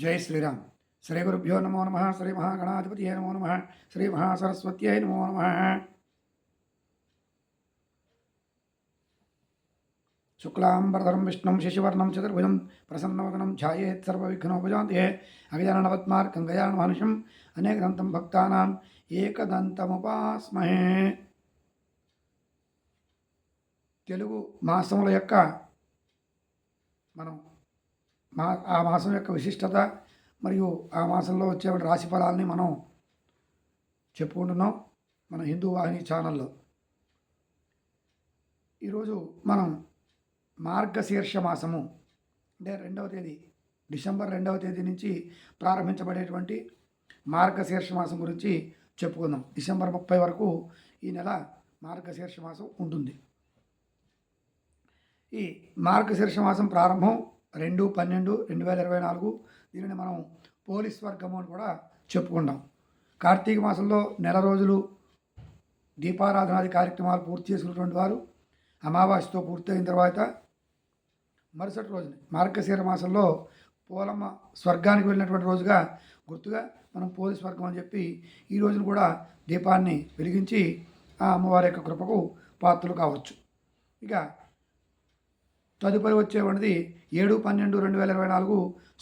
జై శ్రీరామ్. శ్రీ గురుభ్యో నమో నమ శ్రీ మహాగణాధిపతి నమో నమ శ్రీ మహాసరస్వత్యై నమో నమ. శుక్లాంబరధరం విష్ణుం శశివర్ణం చతుర్భుజం ప్రసన్నవదనం ఛాయేత్ సర్వవిఘ్నోపజాంతే అగజాననవత్మార్కం గజానమహర్షం అనేకదంతం భక్తానాం ఏకదంతముపాస్మహే. తెలుగు మాసముల యొక్క మనం మా ఆ మాసం యొక్క విశిష్టత మరియు ఆ మాసంలో వచ్చే రాశి ఫలాల్ని మనం చెప్పుకుంటున్నాం మన హిందూ వాహిని ఛానల్లో. ఈరోజు మనం మార్గశీర్ష మాసము అంటే రెండవ తేదీ డిసెంబర్ రెండవ తేదీ నుంచి ప్రారంభించబడేటువంటి మార్గశీర్ష మాసం గురించి చెప్పుకుందాం. డిసెంబర్ ముప్పై వరకు ఈ నెల మార్గశీర్ష మాసం ఉంటుంది. ఈ మార్గశీర్ష మాసం ప్రారంభం రెండు పన్నెండు రెండు వేల ఇరవై నాలుగు దీనిని మనం పోలీస్ వర్గము అని కూడా చెప్పుకుంటాం. కార్తీక మాసంలో నెల రోజులు దీపారాధనాది కార్యక్రమాలు పూర్తి చేసుకున్నటువంటి వారు అమావాస్యతో పూర్తయిన తర్వాత మరుసటి రోజున మార్గశీర మాసంలో పోలమ్మ స్వర్గానికి వెళ్ళినటువంటి రోజుగా గుర్తుగా మనం పోలీస్ వర్గం అని చెప్పి ఈ రోజున కూడా దీపాన్ని వెలిగించి ఆ అమ్మవారి యొక్క కృపకు పాత్రలు కావచ్చు. ఇక తదుపరి వచ్చేటువంటిది ఏడు పన్నెండు రెండు వేల ఇరవై నాలుగు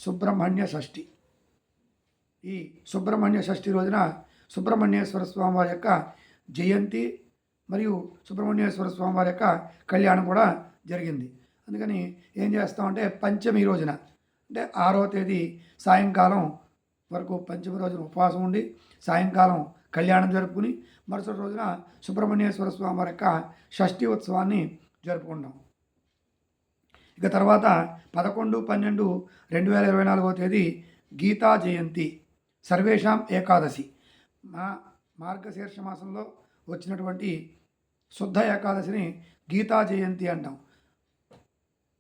సుబ్రహ్మణ్య షష్ఠి. ఈ సుబ్రహ్మణ్య షష్ఠి రోజున సుబ్రహ్మణ్యేశ్వర స్వామి వారి యొక్క జయంతి మరియు సుబ్రహ్మణ్యేశ్వర స్వామి వారి యొక్క కళ్యాణం కూడా జరిగింది. అందుకని ఏం చేస్తామంటే పంచమి రోజున అంటే ఆరో తేదీ సాయంకాలం వరకు పంచమి రోజున ఉపవాసం ఉండి సాయంకాలం కళ్యాణం జరుపుకుని మరుసటి రోజున సుబ్రహ్మణ్యేశ్వర స్వామి వారి యొక్క షష్ఠి ఉత్సవాన్ని జరుపుకుంటాం. ఇక తర్వాత పదకొండు పన్నెండు రెండు వేల ఇరవై నాలుగవ తేదీ గీతా జయంతి సర్వేషాం ఏకాదశి. మా మార్గశీర్ష మాసంలో వచ్చినటువంటి శుద్ధ ఏకాదశిని గీతా జయంతి అంటాం.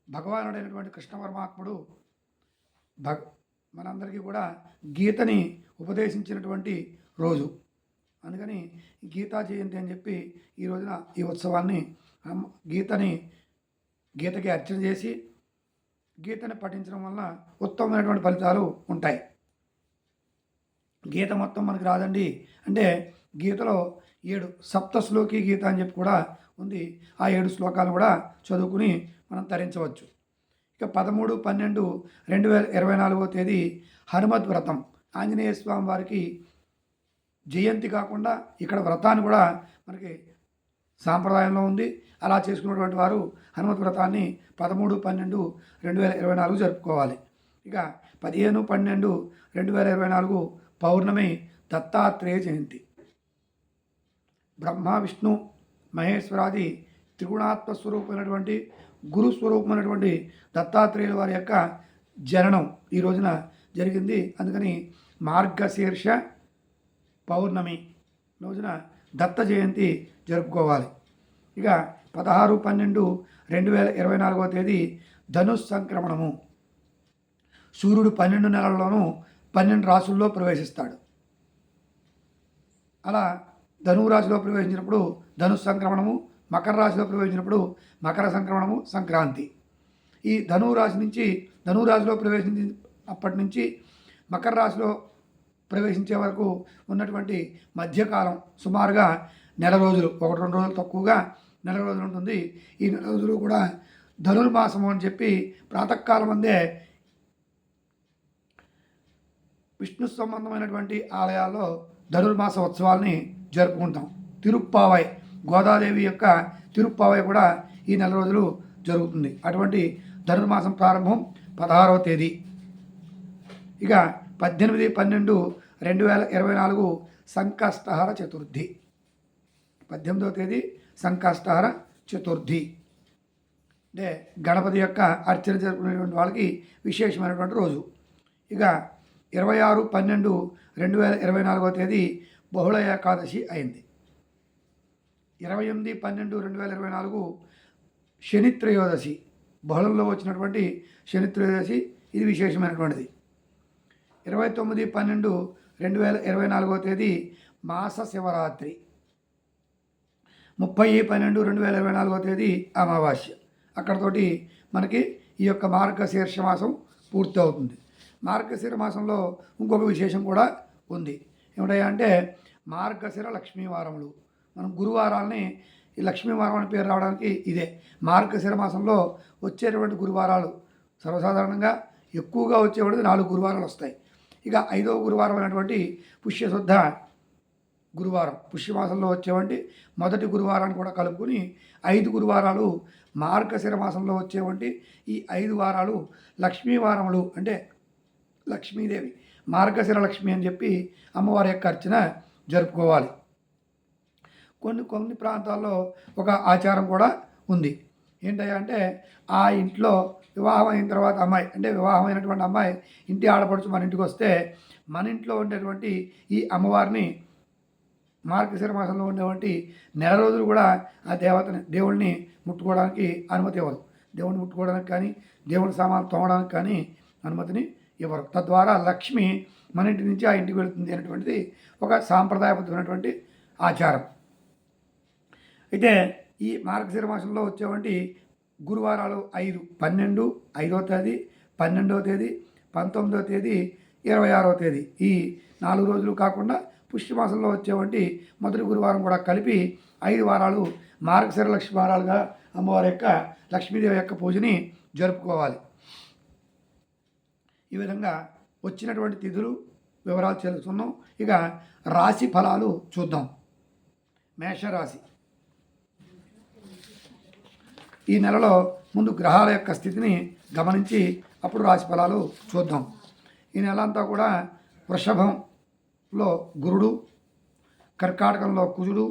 భగవానుడైనటువంటి కృష్ణ పరమాత్ముడు భగ మనందరికీ కూడా గీతని ఉపదేశించినటువంటి రోజు. అందుకని గీతా జయంతి అని చెప్పి ఈ రోజున ఈ ఉత్సవాన్ని గీతని గీతకి అర్చన చేసి గీతని పఠించడం వలన ఉత్తమమైనటువంటి ఫలితాలు ఉంటాయి. గీత మొత్తం మనకు రాదండి. అంటే గీతలో ఏడు సప్త శ్లోకి గీత అని చెప్పి కూడా ఉంది. ఆ ఏడు శ్లోకాలు కూడా చదువుకుని మనం తరించవచ్చు. ఇక పదమూడు పన్నెండు రెండు వేల ఇరవై నాలుగో తేదీ హనుమద్ వ్రతం. ఆంజనేయ స్వామి వారికి జయంతి కాకుండా ఇక్కడ వ్రతాన్ని కూడా మనకి సాంప్రదాయంలో ఉంది. అలా చేసుకున్నటువంటి వారు హనుమత్ వ్రతాన్ని పదమూడు పన్నెండు రెండు వేల ఇరవై నాలుగు జరుపుకోవాలి. ఇక పదిహేను పన్నెండు రెండు వేల ఇరవై నాలుగు పౌర్ణమి దత్తాత్రేయ జయంతి. బ్రహ్మ విష్ణు మహేశ్వరాది త్రిగుణాత్మ స్వరూపమైనటువంటి గురు స్వరూపమైనటువంటి దత్తాత్రేయుల వారి యొక్క జననం ఈ రోజున జరిగింది. అందుకని మార్గశీర్ష పౌర్ణమి రోజున దత్త జయంతి జరుపుకోవాలి. ఇక పదహారు పన్నెండు రెండు వేల ఇరవై నాలుగవ తేదీ ధనుస్ సంక్రమణము. సూర్యుడు పన్నెండు నెలల్లోనూ పన్నెండు రాసుల్లో ప్రవేశిస్తాడు. అలా ధనువు రాశిలో ప్రవేశించినప్పుడు ధనుస్ సంక్రమణము మకర రాశిలో ప్రవేశించినప్పుడు మకర సంక్రమణము సంక్రాంతి. ఈ ధనువు రాశి నుంచి ధనువు రాశిలో ప్రవేశించి అప్పటి నుంచి మకర రాశిలో ప్రవేశించే వరకు ఉన్నటువంటి మధ్యకాలం సుమారుగా నెల రోజులు ఒకటి రెండు రోజులు తక్కువగా నెల రోజులు ఉంటుంది. ఈ నెల రోజులు కూడా ధనుర్మాసము అని చెప్పి ప్రాతకాలం అందే విష్ణు సంబంధమైనటువంటి ఆలయాల్లో ధనుర్మాస ఉత్సవాల్ని జరుపుకుంటాం. తిరుప్పావై గోదాదేవి యొక్క తిరుప్పావై కూడా ఈ నెల రోజులు జరుగుతుంది. అటువంటి ధనుర్మాసం ప్రారంభం పదహారవ తేదీ. ఇక పద్దెనిమిది పన్నెండు రెండు వేల ఇరవై నాలుగు సంకష్టహర చతుర్థి. పద్దెనిమిదవ తేదీ సంకష్టహర చతుర్థి. అంటే గణపతి యొక్క అర్చన జరుపుకునేటువంటి వాళ్ళకి విశేషమైనటువంటి రోజు. ఇక ఇరవై ఆరు పన్నెండు రెండు వేల ఇరవై నాలుగవ తేదీ బహుళ ఏకాదశి అయింది. ఇరవై ఎనిమిది పన్నెండు రెండు వేల ఇరవై నాలుగు శని త్రయోదశి బహుళంలో వచ్చినటువంటి శని త్రయోదశి ఇది విశేషమైనటువంటిది. ఇరవై తొమ్మిది పన్నెండు రెండు వేల ఇరవై నాలుగో తేదీ మాస శివరాత్రి. ముప్పై పన్నెండు రెండు వేల ఇరవై నాలుగో తేదీ అమావాస్య. అక్కడతోటి మనకి ఈ యొక్క మార్గశీర్ష మాసం పూర్తి అవుతుంది మార్గశిర మాసంలో ఇంకొక విశేషం కూడా ఉంది. ఏమిటయ్యా అంటే మార్గశిర లక్ష్మీవారములు. మనం గురువారాలని ఈ లక్ష్మీవారం అనే పేరు రావడానికి ఇదే. మార్గశిర మాసంలో వచ్చేటువంటి గురువారాలు సర్వసాధారణంగా ఎక్కువగా వచ్చేవాడిది నాలుగు గురువారాలు వస్తాయి. ఇక ఐదవ గురువారం అయినటువంటి పుష్యశుద్ధ గురువారం. పుష్యమాసంలో వచ్చేవంటి మొదటి గురువారాన్ని కూడా కలుపుకొని ఐదు గురువారాలు మార్గశిర మాసంలో వచ్చేవంటి ఈ ఐదు వారాలు లక్ష్మీవారములు అంటే లక్ష్మీదేవి మార్గశిర లక్ష్మి అని చెప్పి అమ్మవారి యొక్క అర్చన జరుపుకోవాలి. కొన్ని కొన్ని ప్రాంతాల్లో ఒక ఆచారం కూడా ఉంది. ఏంటయ్యా అంటే ఆ ఇంట్లో వివాహం అయిన తర్వాత అమ్మాయి అంటే వివాహం అయినటువంటి అమ్మాయి ఇంటి ఆడపడుచు మన ఇంటికి వస్తే మన ఇంట్లో ఉండేటువంటి ఈ అమ్మవారిని మార్గశిర మాసంలో ఉండేటువంటి నెల రోజులు కూడా ఆ దేవతని దేవుడిని ముట్టుకోవడానికి అనుమతి ఇవ్వదు దేవుడిని ముట్టుకోవడానికి కానీ దేవుడి సామాన్లు తోమడానికి కానీ అనుమతిని ఇవ్వరు. తద్వారా లక్ష్మి మన ఇంటి నుంచి ఆ ఇంటికి వెళుతుంది అనేటువంటిది ఒక సాంప్రదాయబద్ధమైనటువంటి ఆచారం. అయితే ఈ మార్గశిర మాసంలో వచ్చేవంటి గురువారాలు ఐదు పన్నెండు ఐదో తేదీ పన్నెండవ తేదీ పంతొమ్మిదవ తేదీ ఇరవై ఆరవ తేదీ. ఈ నాలుగు రోజులు కాకుండా పుష్యమాసంలో వచ్చేవంటి మొదటి గురువారం కూడా కలిపి ఐదు వారాలు మార్గశిర లక్ష్మి వారాలుగా అమ్మవారి యొక్క లక్ష్మీదేవి యొక్క పూజని జరుపుకోవాలి. ఈ విధంగా వచ్చినటువంటి తిథులు వివరాలు తెలుసుకున్నాం. ఇక రాశి ఫలాలు చూద్దాం. మేషరాశి. ఈ నెలలో ముందు గ్రహాల యొక్క స్థితిని గమనించి అప్పుడు రాశి ఫలాలు చూద్దాం. ఈ నెల అంతా కూడా వృషభంలో గురుడు కర్కాటకంలో కుజుడు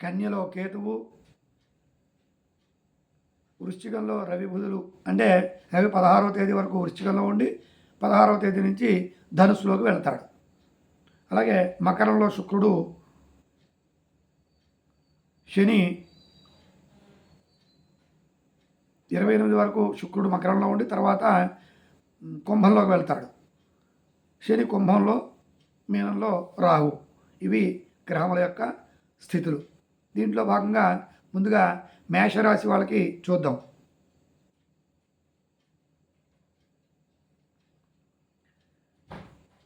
కన్యలో కేతువు వృశ్చికంలో రవి బుధులు అంటే రవి పదహారవ తేదీ వరకు వృశ్చికంలో ఉండి పదహారవ తేదీ నుంచి ధనుసులోకి వెళ్తాడు. అలాగే మకరంలో శుక్రుడు శని ఇరవై ఎనిమిది వరకు శుక్రుడు మకరంలో ఉండి తర్వాత కుంభంలోకి వెళ్తాడు. శని కుంభంలో మీనంలో రాహు. ఇవి గ్రహముల యొక్క స్థితులు. దీంట్లో భాగంగా ముందుగా మేషరాశి వాళ్ళకి చూద్దాం.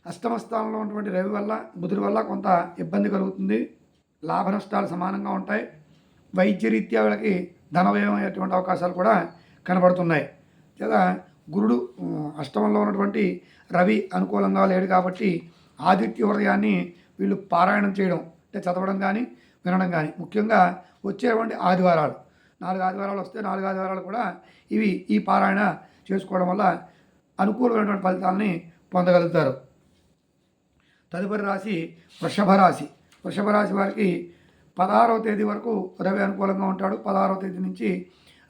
అష్టమ స్థానంలో ఉన్నటువంటి రవి వల్ల బుధుడి వల్ల కొంత ఇబ్బంది కలుగుతుంది. లాభ నష్టాలు సమానంగా ఉంటాయి. వైద్యరీత్యా వీళ్ళకి ధనవ్యయం అయ్యేటువంటి అవకాశాలు కూడా కనబడుతున్నాయి. లేదా గురుడు అష్టమంలో ఉన్నటువంటి రవి అనుకూలంగా లేడు కాబట్టి ఆదిత్య హృదయాన్ని వీళ్ళు పారాయణం చేయడం అంటే చదవడం కానీ వినడం కానీ ముఖ్యంగా వచ్చేటువంటి ఆదివారాలు. నాలుగు ఆదివారాలు వస్తే నాలుగు ఆదివారాలు కూడా ఇవి ఈ పారాయణ చేసుకోవడం వల్ల అనుకూలమైనటువంటి ఫలితాలని పొందగలుగుతారు. తదుపరి రాశి వృషభ రాశి. వృషభ రాశి వారికి పదహారవ తేదీ వరకు రవి అనుకూలంగా ఉంటాడు. పదహారవ తేదీ నుంచి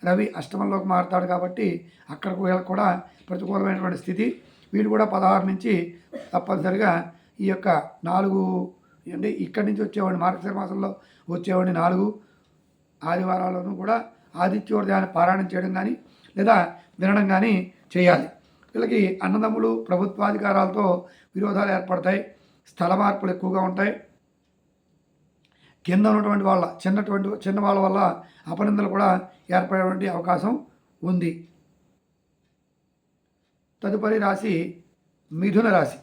రవి అష్టమంలోకి మారుతాడు కాబట్టి అక్కడికి వీళ్ళకి కూడా ప్రతికూలమైనటువంటి స్థితి వీళ్ళు కూడా పదహారు నుంచి తప్పనిసరిగా ఈ యొక్క నాలుగు అంటే ఇక్కడి నుంచి వచ్చేవాడిని మార్గశిర మాసంలో వచ్చేవాడిని నాలుగు ఆదివారాలను కూడా ఆదిత్యోదయాన్ని పారాయణం చేయడం కానీ లేదా వినడం కానీ చేయాలి. వీళ్ళకి అన్నదమ్ములు ప్రభుత్వాధికారాలతో విరోధాలు ఏర్పడతాయి స్థల మార్పులు ఎక్కువగా ఉంటాయి. కింద ఉన్నటువంటి వాళ్ళ చిన్నటువంటి చిన్న వాళ్ళ వల్ల అపనిందలు కూడా ఏర్పడేటువంటి అవకాశం ఉంది. తదుపరి రాశి మిథున రాశి.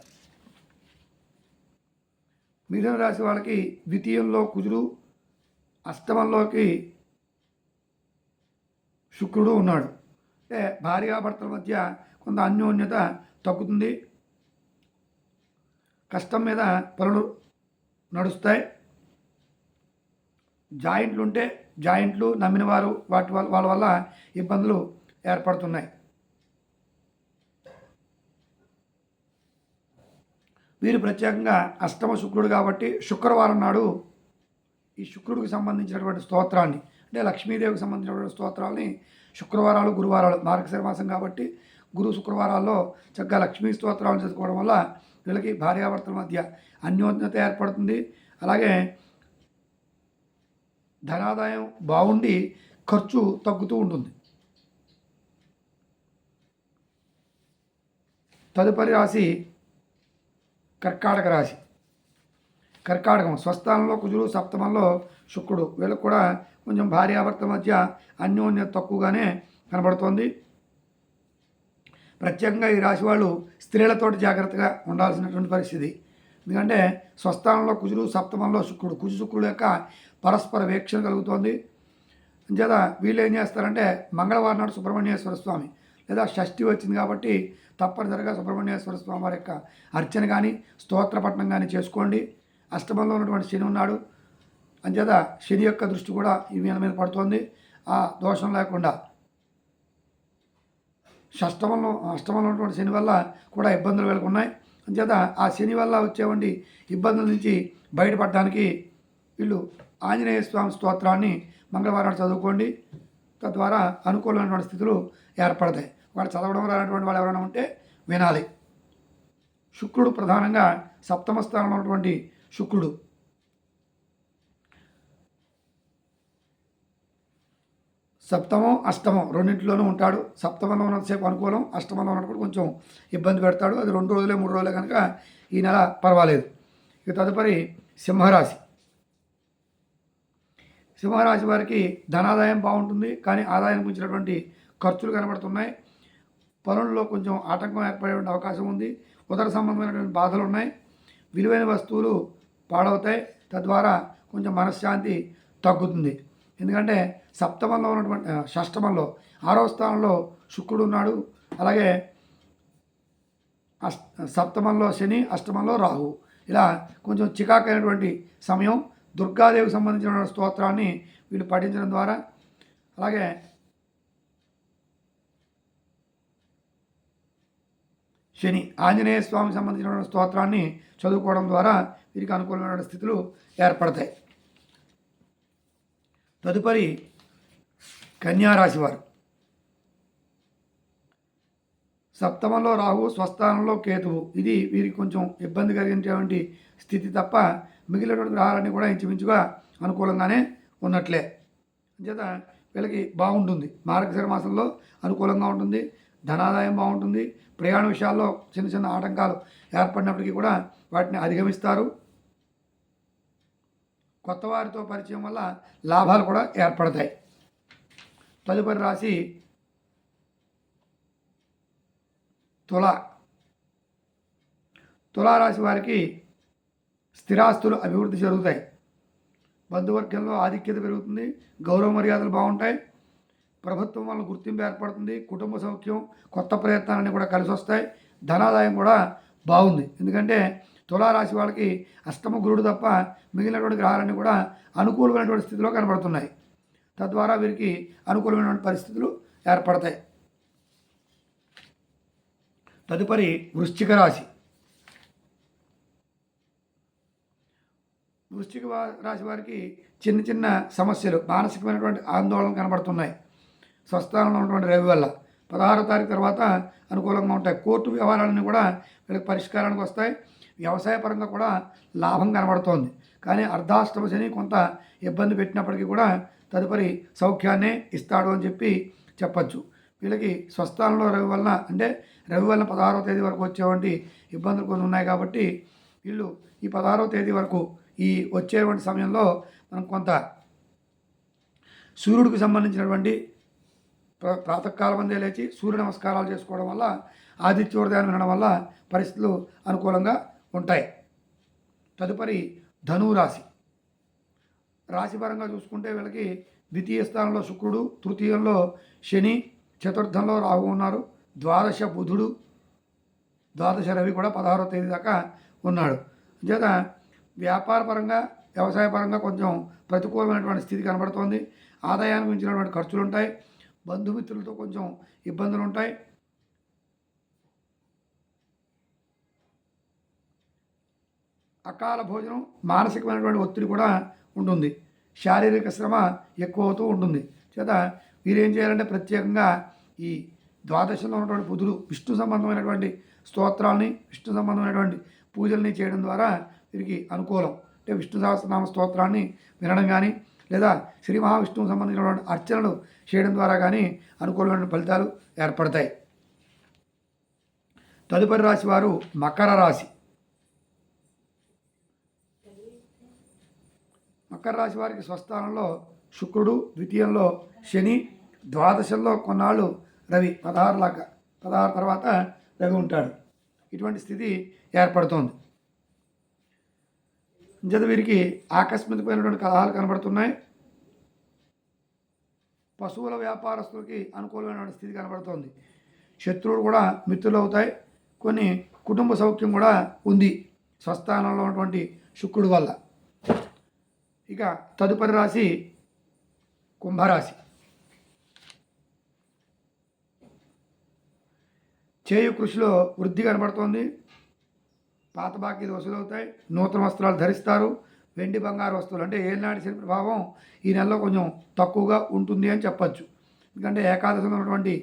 మిథున రాశి వాళ్ళకి ద్వితీయంలో కుజుడు అష్టమంలోకి శుక్రుడు ఉన్నాడు. అంటే భార్యాభర్తల మధ్య కొంత అన్యోన్యత తగ్గుతుంది. కష్టం మీద పనులు నడుస్తాయి. జాయింట్లు ఉంటే జాయింట్లు నమ్మిన వారు వాటి వల్ల వాళ్ళ వల్ల ఇబ్బందులు ఏర్పడుతున్నాయి. వీరు ప్రత్యేకంగా అష్టమ శుక్రుడు కాబట్టి శుక్రవారం నాడు ఈ శుక్రుడికి సంబంధించినటువంటి స్తోత్రాన్ని అంటే లక్ష్మీదేవికి సంబంధించినటువంటి స్తోత్రాలని శుక్రవారాలు గురువారాలు మార్గశిర మాసం కాబట్టి గురు శుక్రవారాల్లో చక్కగా లక్ష్మీ స్తోత్రాలు చదువుకోవడం వల్ల వీళ్ళకి భార్యాభర్తల మధ్య అన్యోన్యత ఏర్పడుతుంది. అలాగే ధనాదాయం బాగుండి ఖర్చు తగ్గుతూ ఉంటుంది. తదుపరి రాశి కర్కాటక రాశి. కర్కాటకం స్వస్థానంలో కుజుడు సప్తమంలో శుక్రుడు. వీళ్ళకు కూడా కొంచెం భార్యాభర్త మధ్య అన్యోన్యత తక్కువగానే కనబడుతోంది. ప్రత్యేకంగా ఈ రాశి వాళ్ళు స్త్రీలతోటి జాగ్రత్తగా ఉండాల్సినటువంటి పరిస్థితి. ఎందుకంటే స్వస్థానంలో కుజుడు సప్తమంలో శుక్రుడు. కుజు శుక్రుడు యొక్క పరస్పర వీక్షణ కలుగుతోంది. అంచేత వీళ్ళు ఏం చేస్తారంటే మంగళవారం నాడు సుబ్రహ్మణ్యేశ్వర స్వామి లేదా షష్ఠి వచ్చింది కాబట్టి తప్పనిసరిగా సుబ్రహ్మణ్యేశ్వర స్వామి వారి యొక్క అర్చన కానీ స్తోత్రపట్నం కానీ చేసుకోండి. అష్టమంలో ఉన్నటువంటి శని ఉన్నాడు. అంచేత శని యొక్క దృష్టి కూడా ఈ మీద మీద పడుతోంది. ఆ దోషం లేకుండా షష్టమంలో అష్టమంలో ఉన్నటువంటి శని వల్ల కూడా ఇబ్బందులు వీళ్ళకు ఉన్నాయి. అంచేత ఆ శని వల్ల వచ్చేవంటి ఇబ్బందుల నుంచి బయటపడడానికి వీళ్ళు ఆంజనేయ స్వామి స్తోత్రాన్ని మంగళవారం చదువుకోండి. తద్వారా అనుకూలమైనటువంటి స్థితులు ఏర్పడతాయి. వాళ్ళు చదవడం రానటువంటి వాళ్ళు ఎవరైనా ఉంటే వినాలి. శుక్రుడు ప్రధానంగా సప్తమ స్థానంలో ఉన్నటువంటి శుక్రుడు. సప్తమం అష్టమం రెండింటిలోనూ ఉంటాడు. సప్తమంలో ఉన్నంతసేపు అనుకూలం అష్టమంలో ఉన్నప్పుడు కొంచెం ఇబ్బంది పెడతాడు. అది రెండు రోజులే మూడు రోజులే కనుక ఈ నెల పర్వాలేదు. ఇక తదుపరి సింహరాశి. సింహరాశి వారికి ధనాదాయం బాగుంటుంది కానీ ఆదాయం గురించినటువంటి ఖర్చులు కనబడుతున్నాయి. పనుల్లో కొంచెం ఆటంకం ఏర్పడే అవకాశం ఉంది. ఉదర సంబంధమైనటువంటి బాధలు ఉన్నాయి. విలువైన వస్తువులు పాడవుతాయి. తద్వారా కొంచెం మనశ్శాంతి తగ్గుతుంది. ఎందుకంటే సప్తమంలో ఉన్నటువంటి షష్టమంలో ఆరవ స్థానంలో శుక్రుడు ఉన్నాడు. అలాగే అష్ సప్తమంలో శని అష్టమంలో రాహు. ఇలా కొంచెం చికాకైనటువంటి సమయం. దుర్గాదేవికి సంబంధించిన స్తోత్రాన్ని వీళ్ళు పఠించడం ద్వారా. అలాగే శని ఆంజనేయ స్వామికి సంబంధించిన స్తోత్రాన్ని చదువుకోవడం ద్వారా వీరికి అనుకూలమైన స్థితులు ఏర్పడతాయి. తదుపరి కన్యారాశి వారు సప్తమంలో రాహు స్వస్థానంలో కేతువు. ఇది వీరికి కొంచెం ఇబ్బంది కలిగించేటువంటి స్థితి తప్ప మిగిలినటువంటి గ్రహాలన్నీ కూడా ఇంచుమించుగా అనుకూలంగానే ఉన్నట్లే. అంచేత వీళ్ళకి బాగుంటుంది. మార్గశిర మాసంలో అనుకూలంగా ఉంటుంది. ధనాదాయం బాగుంటుంది. ప్రయాణ విషయాల్లో చిన్న చిన్న ఆటంకాలు ఏర్పడినప్పటికీ కూడా వాటిని అధిగమిస్తారు. కొత్త వారితో పరిచయం వల్ల లాభాలు కూడా ఏర్పడతాయి. తదుపరి రాశి తుల. తులారాశి వారికి స్థిరాస్తులు అభివృద్ధి జరుగుతాయి. బంధువర్గంలో ఆధిక్యత పెరుగుతుంది గౌరవ మర్యాదలు బాగుంటాయి ప్రభుత్వం వల్ల గుర్తింపు ఏర్పడుతుంది కుటుంబ సౌఖ్యం కొత్త ప్రయత్నాలన్నీ కూడా కలిసి వస్తాయి ధనాదాయం కూడా బాగుంది. ఎందుకంటే తులారాశి వాళ్ళకి అష్టమ గురుడు తప్ప మిగిలినటువంటి గ్రహాలన్నీ కూడా అనుకూలమైనటువంటి స్థితిలో కనబడుతున్నాయి. తద్వారా వీరికి అనుకూలమైనటువంటి పరిస్థితులు ఏర్పడతాయి. తదుపరి వృశ్చిక రాశి. వృశ్చిక రాశి వారికి చిన్న చిన్న సమస్యలు మానసికమైనటువంటి ఆందోళన కనబడుతున్నాయి. స్వస్థానంలో ఉన్నటువంటి రవి వల్ల పదహారో తారీఖు తర్వాత అనుకూలంగా ఉంటాయి. కోర్టు వ్యవహారాలన్నీ కూడా వీళ్ళకి పరిష్కారానికి వస్తాయి. వ్యవసాయ పరంగా కూడా లాభం కనబడుతోంది. కానీ అర్ధాష్టమ శని కొంత ఇబ్బంది పెట్టినప్పటికీ కూడా తదుపరి సౌఖ్యాన్నే ఇస్తాడు అని చెప్పి చెప్పచ్చు. వీళ్ళకి స్వస్థానంలో రవి వలన అంటే రవి వలన పదహారవ తేదీ వరకు వచ్చేవంటి ఇబ్బందులు కొన్ని ఉన్నాయి కాబట్టి వీళ్ళు ఈ పదహారవ తేదీ వరకు ఈ వచ్చేటువంటి సమయంలో మనం కొంత సూర్యుడికి సంబంధించినటువంటి ప్ర ప్రాతకాలం అందే లేచి సూర్య నమస్కారాలు చేసుకోవడం వల్ల ఆదిత్యోదయాన్ని వినడం వల్ల పరిస్థితులు అనుకూలంగా ఉంటాయి. తదుపరి ధనురాశి. రాశిపరంగా చూసుకుంటే వీళ్ళకి ద్వితీయ స్థానంలో శుక్రుడు తృతీయంలో శని చతుర్థంలో రాహు ఉన్నారు. ద్వాదశ బుధుడు ద్వాదశ రవి కూడా పదహారో తేదీ దాకా ఉన్నాడు. చేత వ్యాపార పరంగా వ్యవసాయ పరంగా కొంచెం ప్రతికూలమైనటువంటి స్థితి కనబడుతోంది. ఆదాయానికి మించినటువంటి ఖర్చులు ఉంటాయి బంధుమిత్రులతో కొంచెం ఇబ్బందులు ఉంటాయి అకాల భోజనం మానసికమైనటువంటి ఒత్తిడి కూడా ఉంటుంది. శారీరక శ్రమ ఎక్కువ అవుతూ ఉంటుంది. చేత వీరేం చేయాలంటే ప్రత్యేకంగా ఈ ద్వాదశంలో ఉన్నటువంటి బుధుడు విష్ణు సంబంధమైనటువంటి స్తోత్రాలని విష్ణు సంబంధమైనటువంటి పూజల్ని చేయడం ద్వారా వీరికి అనుకూలం. అంటే విష్ణు సహస్రనామ స్తోత్రాన్ని వినడం కానీ లేదా శ్రీ మహావిష్ణువు సంబంధించినటువంటి అర్చనలు చేయడం ద్వారా కానీ అనుకూలమైన ఫలితాలు ఏర్పడతాయి. తదుపరి రాశి వారు మకర రాశి. మకర రాశి వారికి స్వస్థానంలో శుక్రుడు ద్వితీయంలో శని ద్వాదశంలో కొన్నాళ్ళు రవి పదహారు లాగా పదహారు తర్వాత రవి ఉంటాడు. ఇటువంటి స్థితి ఏర్పడుతోంది. ఇంచేత వీరికి ఆకస్మికమైనటువంటి కలహాలు కనబడుతున్నాయి. పశువుల వ్యాపారస్తులకి అనుకూలమైనటువంటి స్థితి కనబడుతోంది. శత్రువులు కూడా మిత్రులు అవుతాయి కొన్ని కుటుంబ సౌఖ్యం కూడా ఉంది స్వస్థానంలో ఉన్నటువంటి శుక్రుడు వల్ల. ఇక తదుపరి రాశి కుంభరాశి. చేయు కృషిలో వృద్ధి కనబడుతోంది. పాత బాకీలు వసూలవుతాయి నూతన వస్త్రాలు ధరిస్తారు. వెండి బంగారు వస్తువులు అంటే ఏనాటి శని ప్రభావం ఈ నెలలో కొంచెం తక్కువగా ఉంటుంది అని చెప్పచ్చు. ఎందుకంటే ఏకాదశంలో ఉన్నటువంటి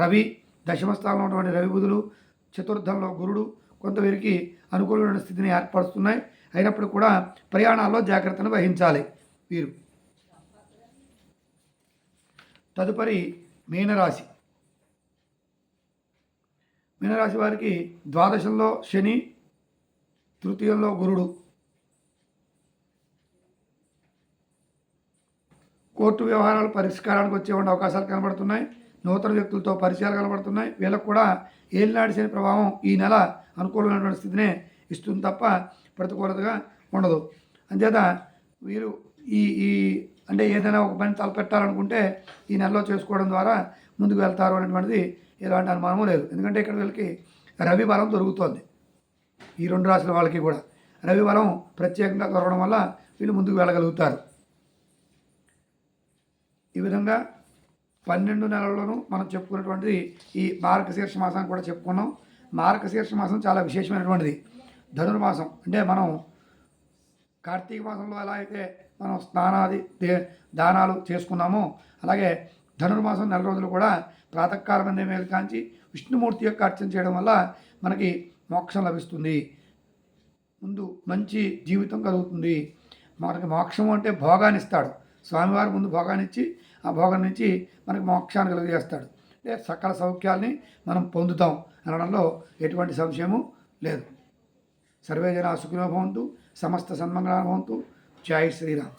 రవి దశమ స్థానంలో ఉన్నటువంటి రవి బుధులు చతుర్థంలో గురుడు కొంతవీరికి అనుకూలమైన స్థితిని ఏర్పరుస్తున్నాయి. అయినప్పుడు కూడా ప్రయాణాల్లో జాగ్రత్తను వహించాలి వీరు. తదుపరి మీనరాశి. మీనరాశి వారికి ద్వాదశంలో శని తృతీయంలో గురుడు. కోర్టు వ్యవహారాలు పరిష్కారానికి వచ్చేటువంటి అవకాశాలు కనబడుతున్నాయి. నూతన వ్యక్తులతో పరిచయాలు కనబడుతున్నాయి. వీళ్ళకు కూడా ఏలినాడు శని ప్రభావం ఈ నెల అనుకూలమైనటువంటి స్థితినే ఇస్తుంది తప్ప ప్రతికూలతగా ఉండదు. అంచేత వీరు ఈ ఈ అంటే ఏదైనా ఒక పని తలపెట్టాలనుకుంటే ఈ నెలలో చేసుకోవడం ద్వారా ముందుకు వెళ్తారు అనేటువంటిది ఎలాంటి అనుమానము లేదు. ఎందుకంటే ఇక్కడ వీళ్ళకి రవి బలం దొరుకుతోంది. ఈ రెండు రాశుల వాళ్ళకి కూడా. రవి బలం ప్రత్యేకంగా దొరకడం వల్ల వీళ్ళు ముందుకు వెళ్ళగలుగుతారు. ఈ విధంగా పన్నెండు నెలల్లోనూ మనం చెప్పుకున్నటువంటిది ఈ మార్గశీర్ష మాసం కూడా చెప్పుకున్నాం. మార్గశీర్ష మాసం చాలా విశేషమైనటువంటిది. ధనుర్మాసం. అంటే మనం కార్తీక మాసంలో ఎలా అయితే మనం స్నానాది దే- దానాలు చేసుకున్నామో అలాగే ధనుర్మాసం నెల రోజులు కూడా ప్రాతకాలమైన మేలు కాంచి విష్ణుమూర్తి యొక్క అర్చన చేయడం వల్ల మనకి మోక్షం లభిస్తుంది. ముందు మంచి జీవితం కలుగుతుంది. మనకి మోక్షం అంటే భోగాన్ని ఇస్తాడు. స్వామివారు ముందు భోగాన్ని ఇచ్చి ఆ భోగం నుంచి మనకి మోక్షాన్ని కలుగజేస్తాడు. అంటే సకల సౌఖ్యాల్ని మనం పొందుతాం అనడంలో ఎటువంటి సంశయము లేదు. సర్వే జనా సుఖినో భవంతు సమస్త సన్మంగళాన్ని భవంతు. జై శ్రీరామ్.